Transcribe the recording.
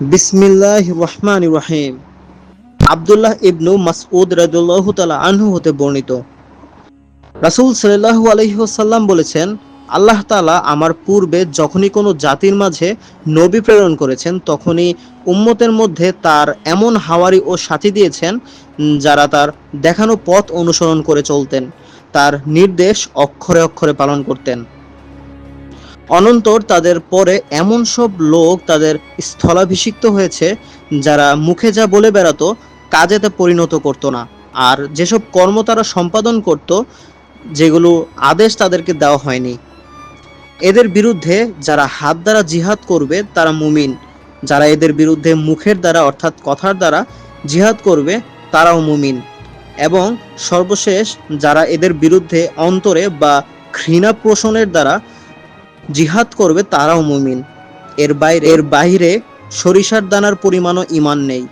বিসমিল্লাহ রহমান রহিম। আবদুল্লাহ ইবনু মাসউদ রাদুল্লাহ তালা আনহু হতে বর্ণিত। রাসূল সাল্লাল্লাহু আলাইহি ওয়াসাল্লাম বলেছেন, আল্লাহ তাআলা আমার পূর্বে যখনই কোনো জাতির মাঝে নবী প্রেরণ করেছেন, তখনই উম্মতের মধ্যে তার এমন হাওয়ারি ও সাথী দিয়েছেন, যারা তার দেখানো পথ অনুসরণ করে চলতেন, তার নির্দেশ অক্ষরে অক্ষরে পালন করতেন। অনন্তর তাদের পরে এমন সব লোক তাদের স্থলাভিষিক্ত হয়েছে, যারা মুখে যা বলে বেড়াতো কাজে তা পরিণত করতো না। আর যেসব কর্ম তারা সম্পাদন করত, যেগুলো আদেশ তাদেরকে দেওয়া হয়নি। এদের বিরুদ্ধে যারা হাত দ্বারা জিহাদ করবে, তারা মুমিন। যারা এদের বিরুদ্ধে মুখের দ্বারা, অর্থাৎ কথার দ্বারা জিহাদ করবে, তারাও মুমিন। এবং সর্বশেষ যারা এদের বিরুদ্ধে অন্তরে বা ঘৃণা পোষণের দ্বারা জিহাদ করবে তারাও মুমিন। এর বাইরে এর বাইরে সরিষার দানার পরিমাণও ইমান নেই।